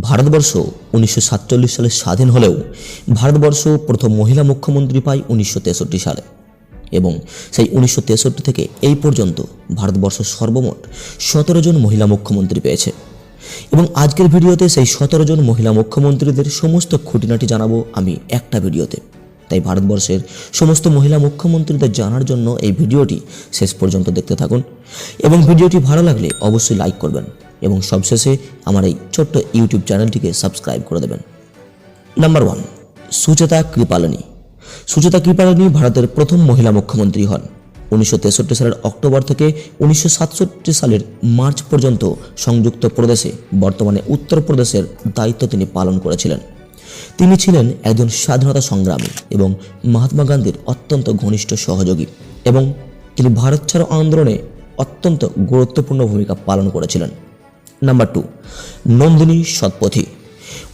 ভারতবর্ষ উনিশশো সাতচল্লিশ সালে স্বাধীন হলেও ভারতবর্ষ প্রথম মহিলা মুখ্যমন্ত্রী পায় উনিশশো তেষট্টি সালে। এবং সেই উনিশশো তেষট্টি থেকে এই পর্যন্ত ভারতবর্ষ সর্বমোট সতেরো জন মহিলা মুখ্যমন্ত্রী পেয়েছে। এবং আজকের ভিডিওতে সেই সতেরো জন মহিলা মুখ্যমন্ত্রীদের সমস্ত খুঁটিনাটি জানাব আমি একটা ভিডিওতে। তাই ভারতবর্ষের সমস্ত মহিলা মুখ্যমন্ত্রীদের জানার জন্য এই ভিডিওটি শেষ পর্যন্ত দেখতে থাকুন। এবং ভিডিওটি ভালো লাগলে অবশ্যই লাইক করবেন। এবং সবশেষে আমার এই ছোট্ট ইউটিউব চ্যানেলটিকে সাবস্ক্রাইব করে দেবেন। Number one Sucheta Kripalani. Sucheta Kripalani ভারতের প্রথম মহিলা মুখ্যমন্ত্রী হন। উনিশশো তেষট্টি সালের অক্টোবর থেকে উনিশশো সাতষট্টি সালের মার্চ পর্যন্ত সংযুক্ত প্রদেশে, বর্তমানে উত্তরপ্রদেশের দায়িত্ব তিনি পালন করেছিলেন। তিনি ছিলেন একজন স্বাধীনতা সংগ্রামী এবং মহাত্মা গান্ধীর অত্যন্ত ঘনিষ্ঠ সহযোগী এবং তিনি ভারত ছাড়ো আন্দোলনে অত্যন্ত গুরুত্বপূর্ণ ভূমিকা পালন করেছিলেন। নাম্বার টু নন্দিনী সৎপথী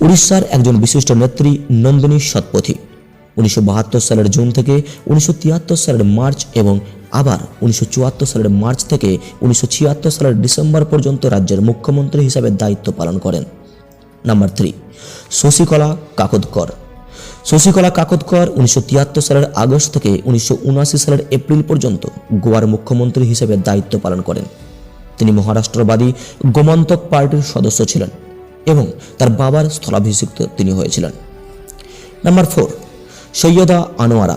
উড়িষ্যার একজন বিশিষ্ট নেত্রী নন্দিনী সৎপথী উনিশশো সালের জুন থেকে উনিশশো তিয়াত্তর সালের মার্চ এবং আবার উনিশশো চুয়াত্তর সালের মার্চ থেকে উনিশশো ছিয়াত্তর সালের ডিসেম্বর পর্যন্ত রাজ্যের মুখ্যমন্ত্রী হিসাবে দায়িত্ব পালন করেন। Number three Shashikala Kakodkar. Shashikala Kakodkar উনিশশো তিয়াত্তর সালের আগস্ট থেকে উনিশশো উনআশি সালের এপ্রিল পর্যন্ত গোয়ার মুখ্যমন্ত্রী হিসেবে দায়িত্ব পালন করেন। তিনি মহারাষ্ট্রবাদী গোমন্তক পার্টির সদস্য ছিলেন এবং তার বাবার স্থলাভিষিক্ত তিনি হয়েছিলেন। Number four, Syeda Anwara.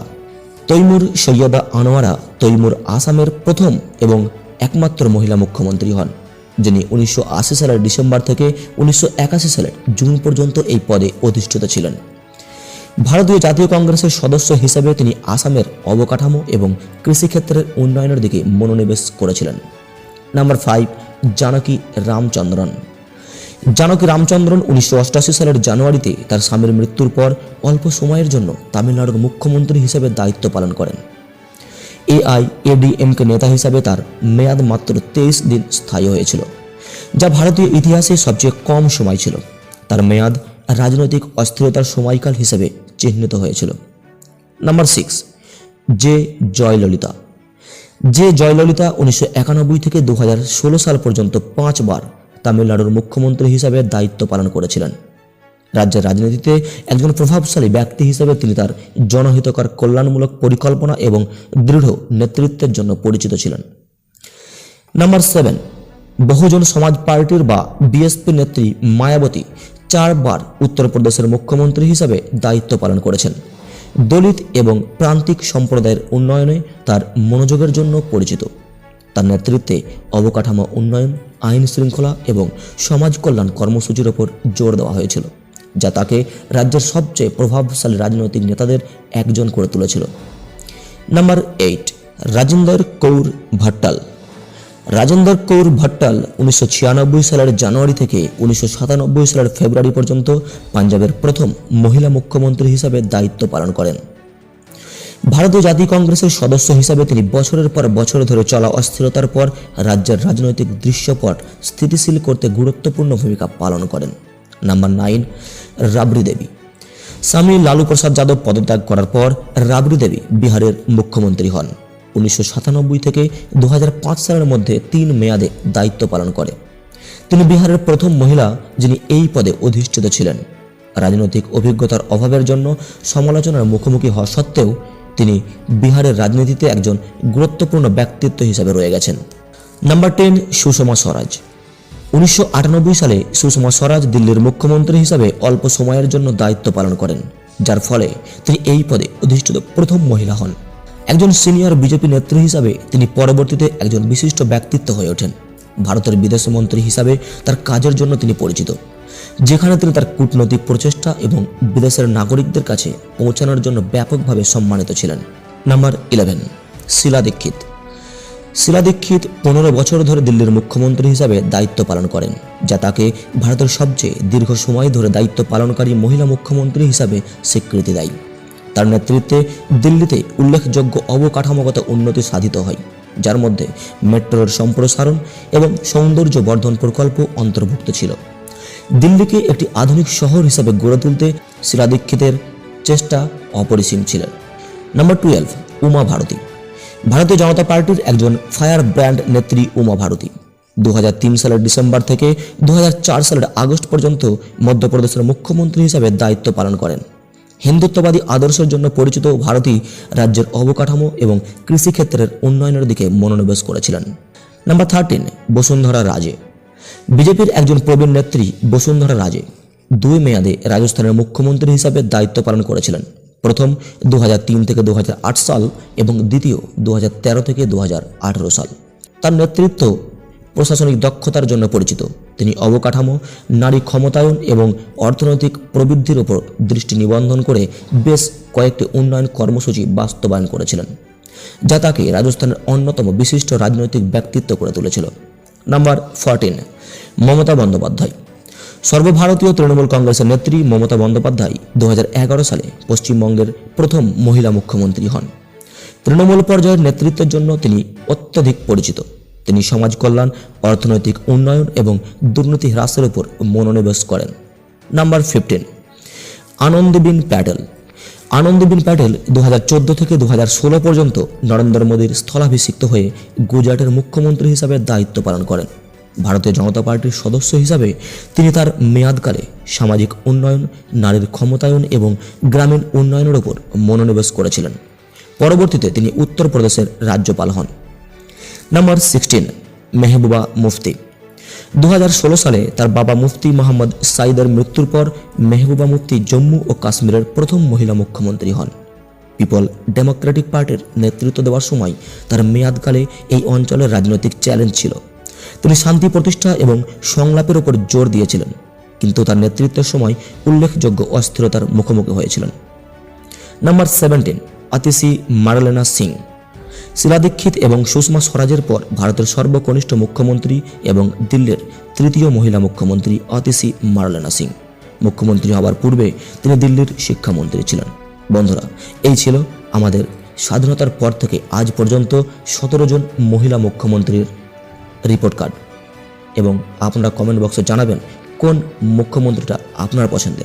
Taimur Syeda Anwara Taimur আসামের প্রথম এবং একমাত্র মহিলা মুখ্যমন্ত্রী হন, যিনি উনিশশো আশি সালের ডিসেম্বর থেকে উনিশশো একাশি সালের জুন পর্যন্ত এই পদে অধিষ্ঠিত ছিলেন। ভারতীয় জাতীয় কংগ্রেসের সদস্য হিসেবে তিনি আসামের অবকাঠামো এবং কৃষিক্ষেত্রের উন্নয়নের দিকে মনোনিবেশ করেছিলেন। Number five, Janaki Ramachandran. Janaki Ramachandran উনিশশো অষ্টাশি সালের জানুয়ারিতে তার স্বামীর মৃত্যুর পর অল্প সময়ের জন্য তামিলনাড়ুর মুখ্যমন্ত্রী হিসেবে দায়িত্ব পালন করেন। এআই, এডিএমকে নেতা হিসাবে তার মেয়াদ মাত্র তেইশ দিন স্থায়ী হয়েছিল, যা ভারতীয় ইতিহাসে সবচেয়ে কম সময় ছিল। তার মেয়াদ রাজনৈতিক অস্থিরতার সময়কাল হিসেবে চিহ্নিত হয়েছিল। Number six, J Jayalalithaa. J Jayalalithaa উনিশশো একানব্বই থেকে দু হাজার ষোলো সাল পর্যন্ত পাঁচবার তামিলনাড়ুর মুখ্যমন্ত্রী হিসাবে দায়িত্ব পালন করেছিলেন। রাজ্যের রাজনীতিতে একজন প্রভাবশালী ব্যক্তি হিসেবে তিনি তার জনহিতকর কল্যাণমূলক পরিকল্পনা এবং দৃঢ় নেতৃত্বের জন্য পরিচিত ছিলেন। নাম্বার সেভেন, বহুজন সমাজ পার্টির বা বিএসপি নেত্রী মায়াবতী চারবার উত্তরপ্রদেশের মুখ্যমন্ত্রী হিসাবে দায়িত্ব পালন করেছেন। দলিত এবং প্রান্তিক সম্প্রদায়ের উন্নয়নে তার মনোযোগের জন্য পরিচিত। তার নেতৃত্বে অবকাঠামো উন্নয়ন, আইন শৃঙ্খলা এবং সমাজ কল্যাণ কর্মসূচির ওপর জোর দেওয়া হয়েছিল, যা তাকে রাজ্যের সবচেয়ে প্রভাবশালী রাজনৈতিক নেতাদের একজন করে তুলেছিল। Number eight, Rajinder Kaur Bhattal. Rajender Kaur Bhattal উনিশশো ছিয়ানব্বই সালের জানুয়ারি থেকে উনিশশো সাতানব্বই সালের ফেব্রুয়ারি পর্যন্ত পাঞ্জাবের প্রথম মহিলা মুখ্যমন্ত্রী হিসাবে দায়িত্ব পালন করেন। ভারতীয় জাতীয় কংগ্রেসের সদস্য হিসাবে তিনি বছরের পর বছর ধরে চলা অস্থিরতার পর রাজ্যের রাজনৈতিক দৃশ্যপট স্থিতিশীল করতে গুরুত্বপূর্ণ ভূমিকা পালন করেন। Number nine, Rabri Devi. স্বামী লালু প্রসাদ যাদব পদত্যাগ করার পর রাবড়ি দেবী বিহারের মুখ্যমন্ত্রী হন। উনিশশো সাতানব্বই থেকে দু হাজার পাঁচ সালের মধ্যে তিন মেয়াদে দায়িত্ব পালন করে। তিনি বিহারের প্রথম মহিলা যিনি এই পদে অধিষ্ঠিত ছিলেন। রাজনৈতিক অভিজ্ঞতার অভাবের জন্য সমালোচনার মুখোমুখি হওয়া সত্ত্বেও তিনি বিহারের রাজনীতিতে একজন গুরুত্বপূর্ণ ব্যক্তিত্ব হিসাবে রয়ে গেছেন। Number ten Sushma Swaraj. উনিশশো আটানব্বই সালে সুষমা স্বরাজ দিল্লির মুখ্যমন্ত্রী হিসাবে অল্প সময়ের জন্য দায়িত্ব পালন করেন, যার ফলে তিনি এই পদে অধিষ্ঠিত প্রথম মহিলা হন। একজন সিনিয়র বিজেপি নেত্রী হিসাবে তিনি পরবর্তীতে একজন বিশিষ্ট ব্যক্তিত্ব হয়ে ওঠেন। ভারতের বিদেশমন্ত্রী হিসাবে তার কাজের জন্য তিনি পরিচিত, যেখানে তিনি তার কূটনৈতিক প্রচেষ্টা এবং বিদেশের নাগরিকদের কাছে পৌঁছানোর জন্য ব্যাপকভাবে সম্মানিত ছিলেন। নাম্বার ইলেভেন, শিলা দীক্ষিত। শিলা দীক্ষিত পনেরো বছর ধরে দিল্লির মুখ্যমন্ত্রী হিসাবে দায়িত্ব পালন করেন, যা তাকে ভারতের সবচেয়ে দীর্ঘ সময় ধরে দায়িত্ব পালনকারী মহিলা মুখ্যমন্ত্রী হিসাবে স্বীকৃতি দেয়। তার নেতৃত্বে দিল্লিতে উল্লেখযোগ্য অবকাঠামোগত উন্নতি সাধিত হয়, যার মধ্যে মেট্রোর সম্প্রসারণ এবং সৌন্দর্য বর্ধন প্রকল্প অন্তর্ভুক্ত ছিল। দিল্লিকে একটি আধুনিক শহর হিসাবে গড়ে তুলতে শিলা দীক্ষিতের চেষ্টা অপরিসীম ছিলেন নাম্বার টুয়েলভ, উমা ভারতী। ভারতীয় জনতা পার্টির একজন ফায়ার ব্র্যান্ড নেত্রী উমা ভারতী। দু হাজার তিন সালের ডিসেম্বর থেকে দু হাজার চার সালের আগস্ট পর্যন্ত মধ্যপ্রদেশের মুখ্যমন্ত্রী হিসাবে দায়িত্ব পালন করেন। হিন্দুত্ববাদী আদর্শের জন্য পরিচিত ভারতী রাজ্যের অবকাঠামো এবং কৃষিক্ষেত্রের উন্নয়নের দিকে মনোনিবেশ করেছিলেন। নাম্বার থার্টিন বসুন্ধরা রাজে। বিজেপির একজন প্রবীণ নেত্রী বসুন্ধরা রাজে দুই মেয়াদে রাজস্থানের মুখ্যমন্ত্রী হিসাবে দায়িত্ব পালন করেছিলেন। প্রথম দু হাজার তিন থেকে দুহাজার আট সাল এবং দ্বিতীয় দু হাজার তেরো থেকে দু হাজার আঠারো সাল। তার নেতৃত্ব প্রশাসনিক দক্ষতার জন্য পরিচিত। তিনি অবকাঠামো, নারী ক্ষমতায়ন এবং অর্থনৈতিক প্রবৃদ্ধির ওপর দৃষ্টি নিবন্ধন করে বেশ কয়েকটি উন্নয়ন কর্মসূচি বাস্তবায়ন করেছিলেন, যা তাকে রাজস্থানের অন্যতম বিশিষ্ট রাজনৈতিক ব্যক্তিত্ব করে তুলেছিল। Number fourteen Mamata Bandyopadhyay. সর্বভারতীয় তৃণমূল কংগ্রেসের নেত্রী মমতা বন্দ্যোপাধ্যায় দু হাজার এগারো সালে পশ্চিমবঙ্গের প্রথম মহিলা মুখ্যমন্ত্রী হন। তৃণমূল পর্যায়ের নেতৃত্বের জন্য তিনি অত্যধিক পরিচিত। তিনি সমাজ কল্যাণ, অর্থনৈতিক উন্নয়ন এবং দুর্নীতি হ্রাসের উপর মনোনিবেশ করেন। Number fifteen Anandiben Patel. আনন্দবিন Patel দু হাজার চোদ্দ থেকে দু হাজার ষোলো পর্যন্ত নরেন্দ্র মোদীর স্থলাভিষিক্ত হয়ে গুজরাটের মুখ্যমন্ত্রী হিসাবে দায়িত্ব পালন করেন। ভারতীয় জনতা পার্টির সদস্য হিসাবে তিনি তার মেয়াদকালে সামাজিক উন্নয়ন, নারীর ক্ষমতায়ন এবং গ্রামীণ উন্নয়নের ওপর মনোনিবেশ করেছিলেন। পরবর্তীতে তিনি উত্তরপ্রদেশের রাজ্যপাল হন। Number sixteen Mehbooba Mufti. দু হাজার ষোলো সালে তার বাবা মুফতি মোহাম্মদ সাইদের মৃত্যুর পর মেহবুবা মুফতি জম্মু ও কাশ্মীরের প্রথম মহিলা মুখ্যমন্ত্রী হন। পিপল ডেমোক্রেটিক পার্টির নেতৃত্ব দেওয়ার সময় তার মেয়াদকালে এই অঞ্চলের রাজনৈতিক চ্যালেঞ্জ ছিল। তিনি শান্তি প্রতিষ্ঠা এবং সংলাপের উপর জোর দিয়েছিলেন, কিন্তু তার নেতৃত্বের সময় উল্লেখযোগ্য অস্থিরতার মুখোমুখি হয়েছিলেন। Number seventeen Atishi Marlena Singh. শিলা দীক্ষিত এবং সুষমা স্বরাজের পর ভারতের সর্বকনিষ্ঠ মুখ্যমন্ত্রী এবং দিল্লির তৃতীয় মহিলা মুখ্যমন্ত্রী অতিশি মারলেনা সিং। মুখ্যমন্ত্রী হওয়ার পূর্বে তিনি দিল্লির শিক্ষামন্ত্রী ছিলেন। বন্ধুরা, এই ছিল আমাদের স্বাধীনতার পর থেকে আজ পর্যন্ত সতেরো জন মহিলা মুখ্যমন্ত্রীর রিপোর্ট কার্ড এবং আপনারা কমেন্ট বক্সে জানাবেন কোন মুখ্যমন্ত্রীটা আপনার পছন্দের।